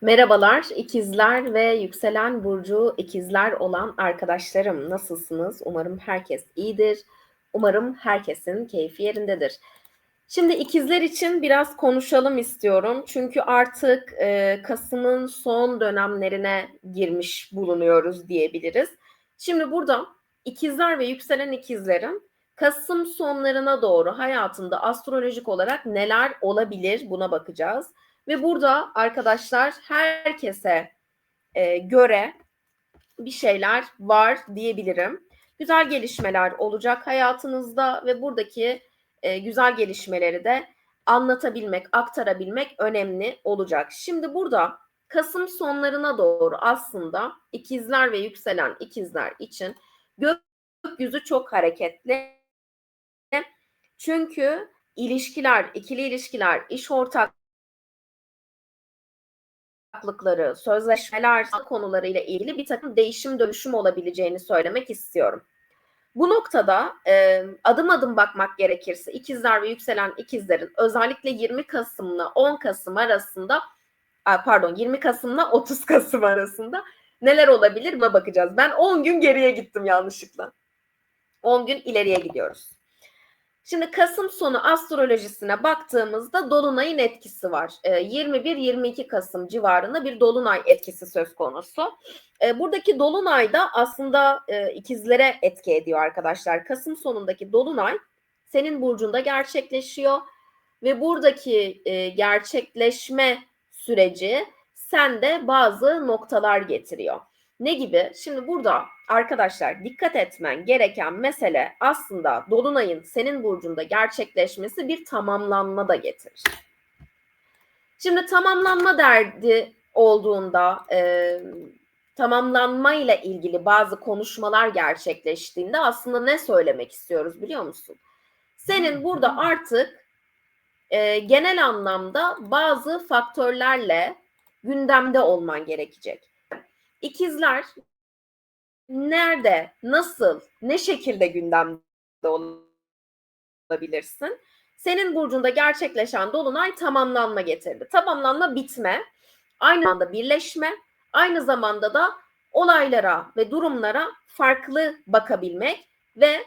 Merhabalar ikizler ve yükselen burcu ikizler olan arkadaşlarım nasılsınız? Umarım herkes iyidir. Umarım herkesin keyfi yerindedir. Şimdi ikizler için biraz konuşalım istiyorum. Çünkü artık e, Kasım'ın son dönemlerine girmiş bulunuyoruz diyebiliriz. Şimdi burada ikizler ve yükselen ikizlerin Kasım sonlarına doğru hayatında astrolojik olarak neler olabilir buna bakacağız. Ve burada arkadaşlar herkese e, göre bir şeyler var diyebilirim. Güzel gelişmeler olacak hayatınızda ve buradaki e, güzel gelişmeleri de anlatabilmek, aktarabilmek önemli olacak. Şimdi burada Kasım sonlarına doğru aslında ikizler ve yükselen ikizler için gökyüzü çok hareketli. Çünkü ilişkiler, ikili ilişkiler, iş ortak ortaklıkları, sözleşmeler konularıyla ilgili bir takım değişim dönüşüm olabileceğini söylemek istiyorum. Bu noktada e, adım adım bakmak gerekirse ikizler ve yükselen ikizlerin özellikle 20 Kasım'la 10 Kasım arasında pardon 20 Kasım'la 30 Kasım arasında neler olabilir ve bakacağız. Ben 10 gün geriye gittim yanlışlıkla. 10 gün ileriye gidiyoruz. Şimdi Kasım sonu astrolojisine baktığımızda dolunayın etkisi var. 21-22 ee, Kasım civarında bir dolunay etkisi söz konusu. Ee, buradaki dolunay da aslında e, ikizlere etki ediyor arkadaşlar. Kasım sonundaki dolunay senin burcunda gerçekleşiyor ve buradaki e, gerçekleşme süreci sende bazı noktalar getiriyor. Ne gibi? Şimdi burada arkadaşlar dikkat etmen gereken mesele aslında dolunayın senin burcunda gerçekleşmesi bir tamamlanma da getirir. Şimdi tamamlanma derdi olduğunda e, tamamlanma ile ilgili bazı konuşmalar gerçekleştiğinde aslında ne söylemek istiyoruz biliyor musun? Senin burada artık e, genel anlamda bazı faktörlerle gündemde olman gerekecek. İkizler nerede, nasıl, ne şekilde gündemde olabilirsin? Senin burcunda gerçekleşen dolunay tamamlanma getirdi. Tamamlanma bitme, aynı zamanda birleşme, aynı zamanda da olaylara ve durumlara farklı bakabilmek ve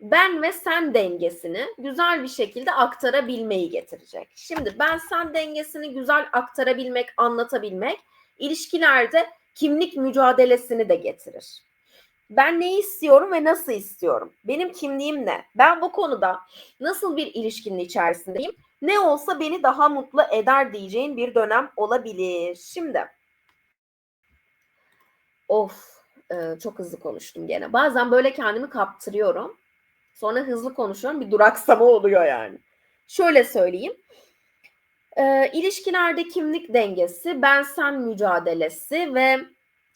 ben ve sen dengesini güzel bir şekilde aktarabilmeyi getirecek. Şimdi ben sen dengesini güzel aktarabilmek, anlatabilmek ilişkilerde kimlik mücadelesini de getirir. Ben ne istiyorum ve nasıl istiyorum? Benim kimliğim ne? Ben bu konuda nasıl bir ilişkinin içerisindeyim? Ne olsa beni daha mutlu eder diyeceğin bir dönem olabilir. Şimdi of e, çok hızlı konuştum gene. Bazen böyle kendimi kaptırıyorum. Sonra hızlı konuşuyorum. Bir duraksama oluyor yani. Şöyle söyleyeyim. E, ilişkilerde kimlik dengesi, ben sen mücadelesi ve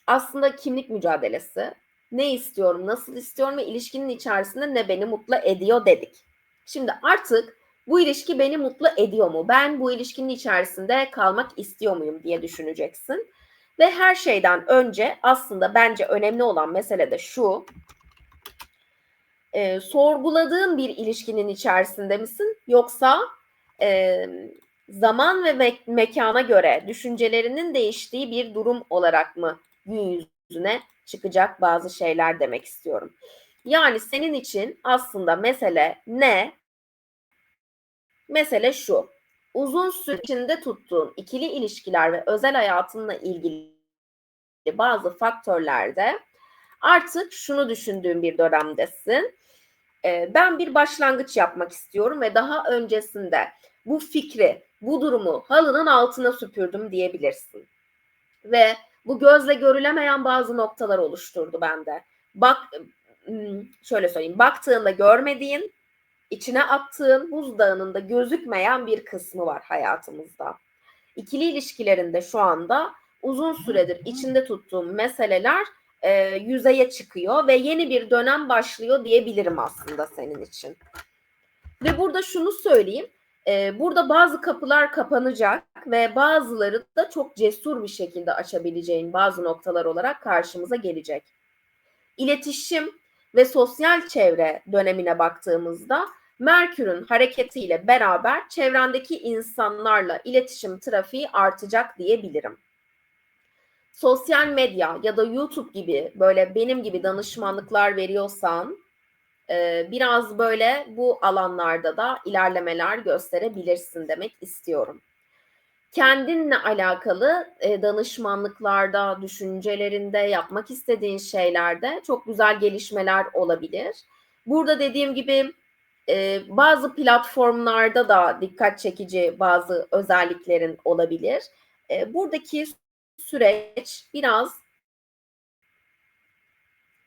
aslında kimlik mücadelesi. Ne istiyorum, nasıl istiyorum ve ilişkinin içerisinde ne beni mutlu ediyor dedik. Şimdi artık bu ilişki beni mutlu ediyor mu? Ben bu ilişkinin içerisinde kalmak istiyor muyum diye düşüneceksin. Ve her şeyden önce aslında bence önemli olan mesele de şu. E, sorguladığın bir ilişkinin içerisinde misin? Yoksa e, zaman ve me- mekana göre düşüncelerinin değiştiği bir durum olarak mı gün yüzüne çıkacak bazı şeyler demek istiyorum. Yani senin için aslında mesele ne? Mesele şu. Uzun süre içinde tuttuğun ikili ilişkiler ve özel hayatınla ilgili bazı faktörlerde artık şunu düşündüğün bir dönemdesin. Ben bir başlangıç yapmak istiyorum ve daha öncesinde bu fikri, bu durumu halının altına süpürdüm diyebilirsin. Ve bu gözle görülemeyen bazı noktalar oluşturdu bende. Bak şöyle söyleyeyim. Baktığında görmediğin, içine attığın buzdağının da gözükmeyen bir kısmı var hayatımızda. İkili ilişkilerinde şu anda uzun süredir içinde tuttuğum meseleler e, yüzeye çıkıyor ve yeni bir dönem başlıyor diyebilirim aslında senin için. Ve burada şunu söyleyeyim. E, burada bazı kapılar kapanacak ve bazıları da çok cesur bir şekilde açabileceğin bazı noktalar olarak karşımıza gelecek. İletişim ve sosyal çevre dönemine baktığımızda Merkür'ün hareketiyle beraber çevrendeki insanlarla iletişim trafiği artacak diyebilirim. sosyal medya ya da YouTube gibi böyle benim gibi danışmanlıklar veriyorsan biraz böyle bu alanlarda da ilerlemeler gösterebilirsin demek istiyorum. Kendinle alakalı e, danışmanlıklarda, düşüncelerinde, yapmak istediğin şeylerde çok güzel gelişmeler olabilir. Burada dediğim gibi e, bazı platformlarda da dikkat çekici bazı özelliklerin olabilir. E, buradaki süreç biraz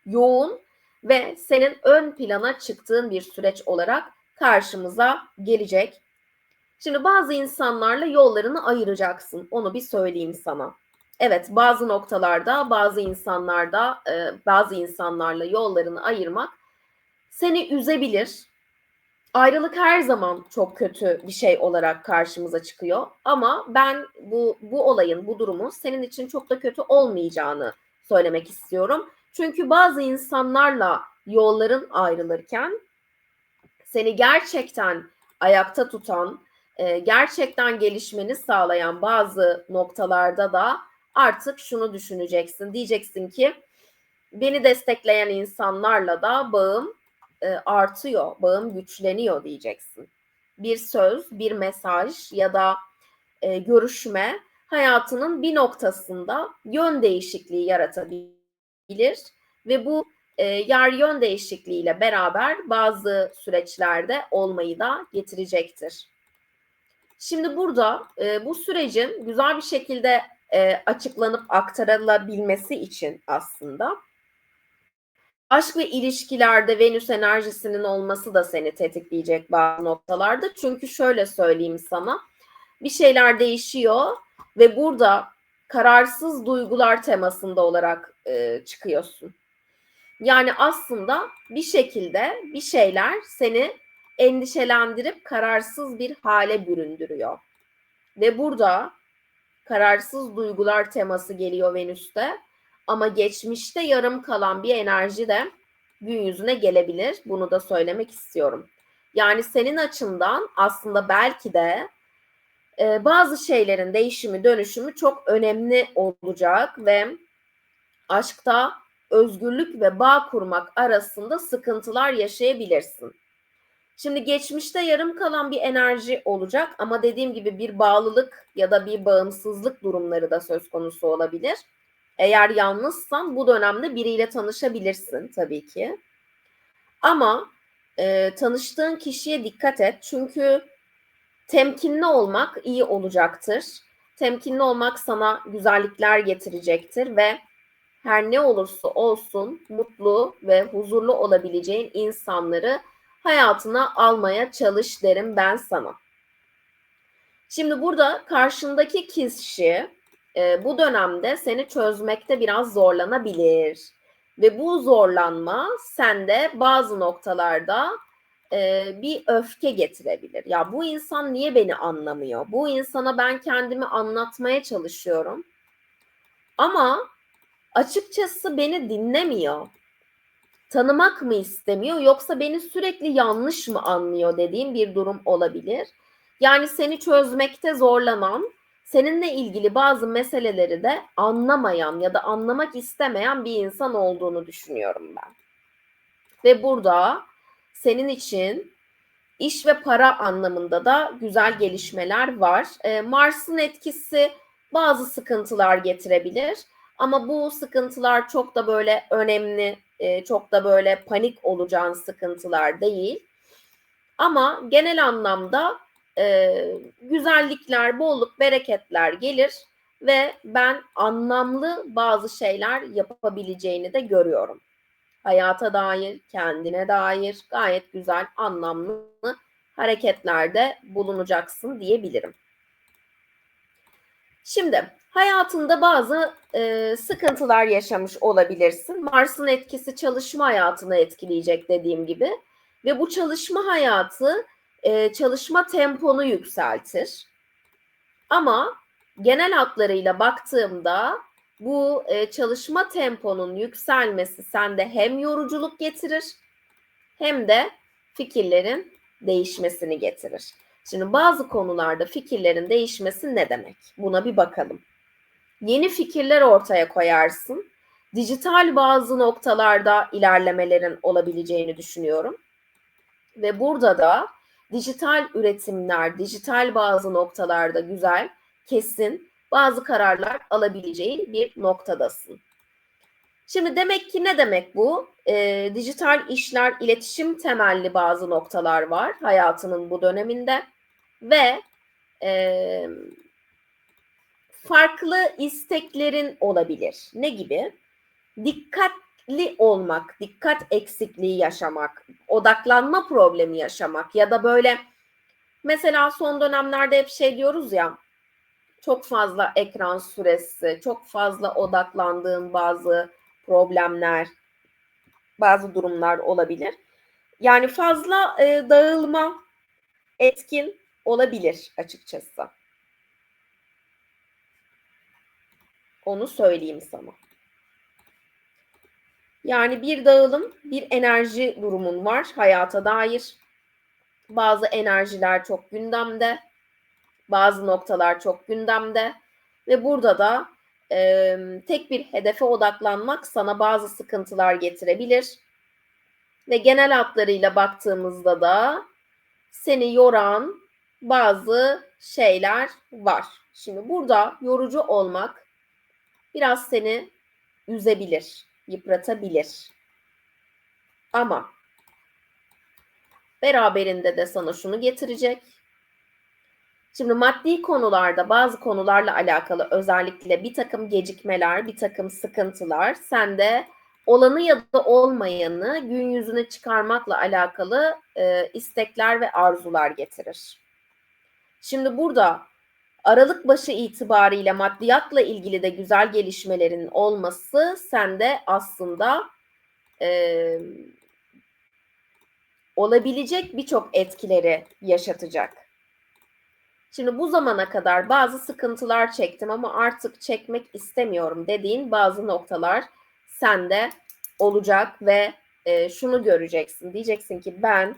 yoğun ve senin ön plana çıktığın bir süreç olarak karşımıza gelecek. Şimdi bazı insanlarla yollarını ayıracaksın. Onu bir söyleyeyim sana. Evet, bazı noktalarda, bazı insanlarda, e, bazı insanlarla yollarını ayırmak seni üzebilir. Ayrılık her zaman çok kötü bir şey olarak karşımıza çıkıyor. Ama ben bu bu olayın, bu durumun senin için çok da kötü olmayacağını söylemek istiyorum. Çünkü bazı insanlarla yolların ayrılırken seni gerçekten ayakta tutan, e, gerçekten gelişmeni sağlayan bazı noktalarda da artık şunu düşüneceksin. Diyeceksin ki beni destekleyen insanlarla da bağım e, artıyor, bağım güçleniyor diyeceksin. Bir söz, bir mesaj ya da e, görüşme hayatının bir noktasında yön değişikliği yaratabilir ve bu e, yer yön değişikliğiyle beraber bazı süreçlerde olmayı da getirecektir. Şimdi burada e, bu sürecin güzel bir şekilde e, açıklanıp aktarılabilmesi için aslında aşk ve ilişkilerde Venüs enerjisinin olması da seni tetikleyecek bazı noktalarda. Çünkü şöyle söyleyeyim sana bir şeyler değişiyor ve burada kararsız duygular temasında olarak e, çıkıyorsun. Yani aslında bir şekilde bir şeyler seni endişelendirip kararsız bir hale büründürüyor. Ve burada kararsız duygular teması geliyor Venüs'te. Ama geçmişte yarım kalan bir enerji de gün yüzüne gelebilir. Bunu da söylemek istiyorum. Yani senin açından aslında belki de e, bazı şeylerin değişimi, dönüşümü çok önemli olacak ve aşkta özgürlük ve bağ kurmak arasında sıkıntılar yaşayabilirsin. Şimdi geçmişte yarım kalan bir enerji olacak ama dediğim gibi bir bağlılık ya da bir bağımsızlık durumları da söz konusu olabilir. Eğer yalnızsan bu dönemde biriyle tanışabilirsin tabii ki. Ama e, tanıştığın kişiye dikkat et çünkü temkinli olmak iyi olacaktır. Temkinli olmak sana güzellikler getirecektir ve her ne olursa olsun mutlu ve huzurlu olabileceğin insanları hayatına almaya çalış derim ben sana. Şimdi burada karşındaki kişi e, bu dönemde seni çözmekte biraz zorlanabilir. Ve bu zorlanma sende bazı noktalarda bir öfke getirebilir. Ya bu insan niye beni anlamıyor? Bu insana ben kendimi anlatmaya çalışıyorum. Ama açıkçası beni dinlemiyor. Tanımak mı istemiyor yoksa beni sürekli yanlış mı anlıyor dediğim bir durum olabilir. Yani seni çözmekte zorlanan, seninle ilgili bazı meseleleri de anlamayan ya da anlamak istemeyen bir insan olduğunu düşünüyorum ben. Ve burada senin için iş ve para anlamında da güzel gelişmeler var. Ee, Mars'ın etkisi bazı sıkıntılar getirebilir. Ama bu sıkıntılar çok da böyle önemli, e, çok da böyle panik olacağın sıkıntılar değil. Ama genel anlamda e, güzellikler, bolluk, bereketler gelir ve ben anlamlı bazı şeyler yapabileceğini de görüyorum. Hayata dair, kendine dair gayet güzel, anlamlı hareketlerde bulunacaksın diyebilirim. Şimdi hayatında bazı e, sıkıntılar yaşamış olabilirsin. Mars'ın etkisi çalışma hayatını etkileyecek dediğim gibi ve bu çalışma hayatı e, çalışma temponu yükseltir. Ama genel hatlarıyla baktığımda bu e, çalışma temponun yükselmesi sende hem yoruculuk getirir hem de fikirlerin değişmesini getirir. Şimdi bazı konularda fikirlerin değişmesi ne demek? Buna bir bakalım. Yeni fikirler ortaya koyarsın. Dijital bazı noktalarda ilerlemelerin olabileceğini düşünüyorum. Ve burada da dijital üretimler, dijital bazı noktalarda güzel, kesin bazı kararlar alabileceğin bir noktadasın. Şimdi demek ki ne demek bu? E, dijital işler, iletişim temelli bazı noktalar var hayatının bu döneminde ve e, farklı isteklerin olabilir. Ne gibi? Dikkatli olmak, dikkat eksikliği yaşamak, odaklanma problemi yaşamak ya da böyle mesela son dönemlerde hep şey diyoruz ya çok fazla ekran süresi, çok fazla odaklandığın bazı problemler, bazı durumlar olabilir. Yani fazla e, dağılma etkin olabilir açıkçası. Onu söyleyeyim sana. Yani bir dağılım, bir enerji durumun var hayata dair. Bazı enerjiler çok gündemde, bazı noktalar çok gündemde ve burada da e, tek bir hedefe odaklanmak sana bazı sıkıntılar getirebilir. Ve genel hatlarıyla baktığımızda da seni yoran bazı şeyler var. Şimdi burada yorucu olmak biraz seni üzebilir, yıpratabilir. Ama beraberinde de sana şunu getirecek. Şimdi maddi konularda bazı konularla alakalı özellikle bir takım gecikmeler, bir takım sıkıntılar sende olanı ya da olmayanı gün yüzüne çıkarmakla alakalı e, istekler ve arzular getirir. Şimdi burada Aralık başı itibariyle maddiyatla ilgili de güzel gelişmelerin olması sende aslında e, olabilecek birçok etkileri yaşatacak. Şimdi bu zamana kadar bazı sıkıntılar çektim ama artık çekmek istemiyorum dediğin bazı noktalar sende olacak ve e, şunu göreceksin. Diyeceksin ki ben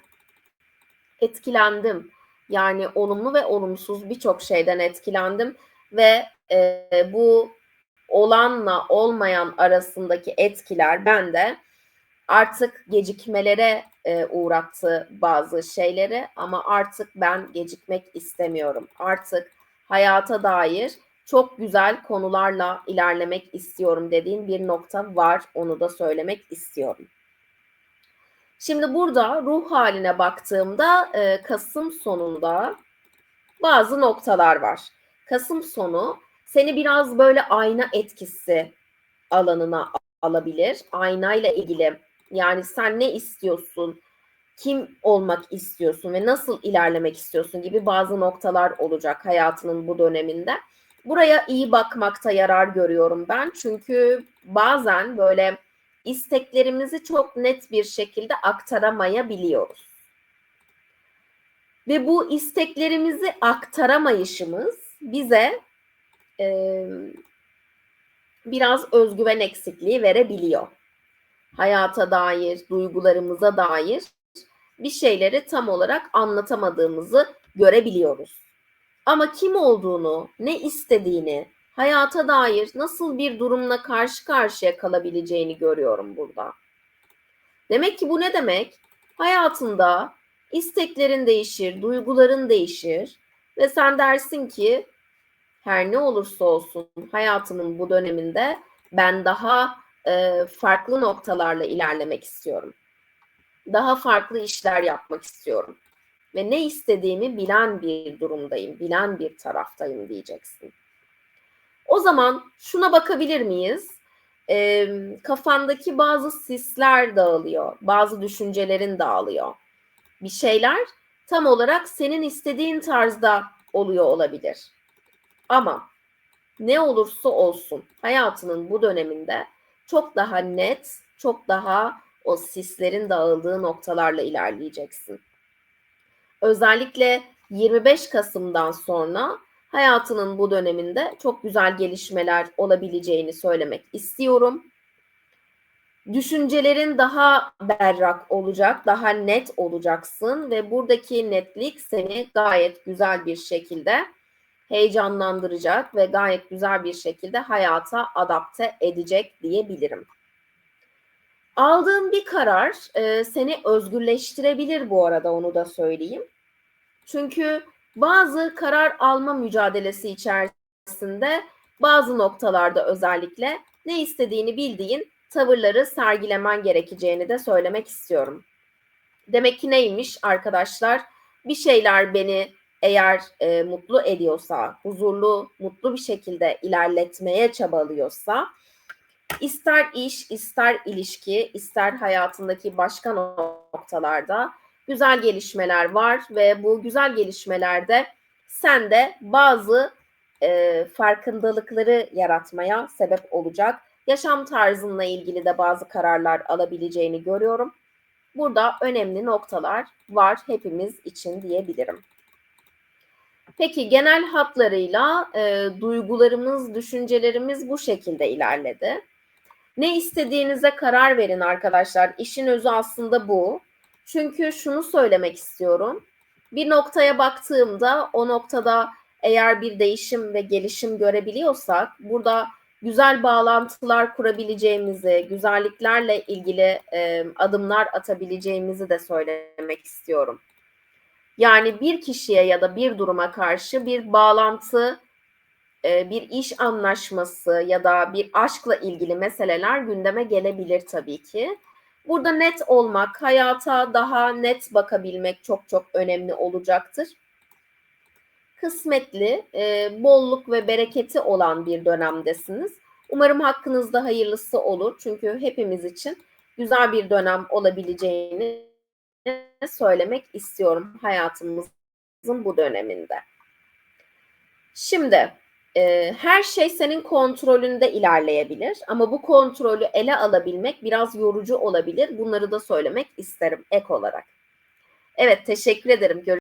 etkilendim. Yani olumlu ve olumsuz birçok şeyden etkilendim ve e, bu olanla olmayan arasındaki etkiler bende artık gecikmelere e, uğrattı bazı şeyleri ama artık ben gecikmek istemiyorum. Artık hayata dair çok güzel konularla ilerlemek istiyorum dediğin bir nokta var. Onu da söylemek istiyorum. Şimdi burada ruh haline baktığımda e, Kasım sonunda bazı noktalar var. Kasım sonu seni biraz böyle ayna etkisi alanına alabilir. Aynayla ilgili yani sen ne istiyorsun? Kim olmak istiyorsun ve nasıl ilerlemek istiyorsun gibi bazı noktalar olacak hayatının bu döneminde. Buraya iyi bakmakta yarar görüyorum ben. Çünkü bazen böyle isteklerimizi çok net bir şekilde aktaramayabiliyoruz. Ve bu isteklerimizi aktaramayışımız bize e, biraz özgüven eksikliği verebiliyor hayata dair, duygularımıza dair bir şeyleri tam olarak anlatamadığımızı görebiliyoruz. Ama kim olduğunu, ne istediğini, hayata dair nasıl bir durumla karşı karşıya kalabileceğini görüyorum burada. Demek ki bu ne demek? Hayatında isteklerin değişir, duyguların değişir ve sen dersin ki her ne olursa olsun hayatımın bu döneminde ben daha e, farklı noktalarla ilerlemek istiyorum. Daha farklı işler yapmak istiyorum. Ve ne istediğimi bilen bir durumdayım, bilen bir taraftayım diyeceksin. O zaman şuna bakabilir miyiz? E, kafandaki bazı sisler dağılıyor, bazı düşüncelerin dağılıyor. Bir şeyler tam olarak senin istediğin tarzda oluyor olabilir. Ama ne olursa olsun hayatının bu döneminde çok daha net, çok daha o sislerin dağıldığı noktalarla ilerleyeceksin. Özellikle 25 Kasım'dan sonra hayatının bu döneminde çok güzel gelişmeler olabileceğini söylemek istiyorum. Düşüncelerin daha berrak olacak, daha net olacaksın ve buradaki netlik seni gayet güzel bir şekilde heyecanlandıracak ve gayet güzel bir şekilde hayata adapte edecek diyebilirim. Aldığın bir karar e, seni özgürleştirebilir bu arada onu da söyleyeyim. Çünkü bazı karar alma mücadelesi içerisinde bazı noktalarda özellikle ne istediğini bildiğin tavırları sergilemen gerekeceğini de söylemek istiyorum. Demek ki neymiş arkadaşlar? Bir şeyler beni eğer e, mutlu ediyorsa, huzurlu, mutlu bir şekilde ilerletmeye çabalıyorsa, ister iş, ister ilişki, ister hayatındaki başka noktalarda güzel gelişmeler var ve bu güzel gelişmelerde sen de bazı e, farkındalıkları yaratmaya sebep olacak. Yaşam tarzınla ilgili de bazı kararlar alabileceğini görüyorum. Burada önemli noktalar var hepimiz için diyebilirim. Peki genel hatlarıyla e, duygularımız, düşüncelerimiz bu şekilde ilerledi. Ne istediğinize karar verin arkadaşlar. İşin özü aslında bu. Çünkü şunu söylemek istiyorum. Bir noktaya baktığımda o noktada eğer bir değişim ve gelişim görebiliyorsak burada güzel bağlantılar kurabileceğimizi, güzelliklerle ilgili e, adımlar atabileceğimizi de söylemek istiyorum. Yani bir kişiye ya da bir duruma karşı bir bağlantı, e, bir iş anlaşması ya da bir aşkla ilgili meseleler gündeme gelebilir tabii ki. Burada net olmak, hayata daha net bakabilmek çok çok önemli olacaktır. Kısmetli, e, bolluk ve bereketi olan bir dönemdesiniz. Umarım hakkınızda hayırlısı olur. Çünkü hepimiz için güzel bir dönem olabileceğini söylemek istiyorum hayatımızın bu döneminde. Şimdi e, her şey senin kontrolünde ilerleyebilir ama bu kontrolü ele alabilmek biraz yorucu olabilir. Bunları da söylemek isterim ek olarak. Evet teşekkür ederim. Görüşmek